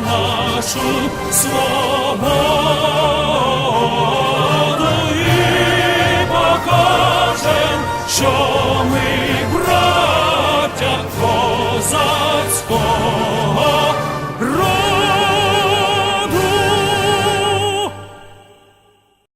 нашу свободу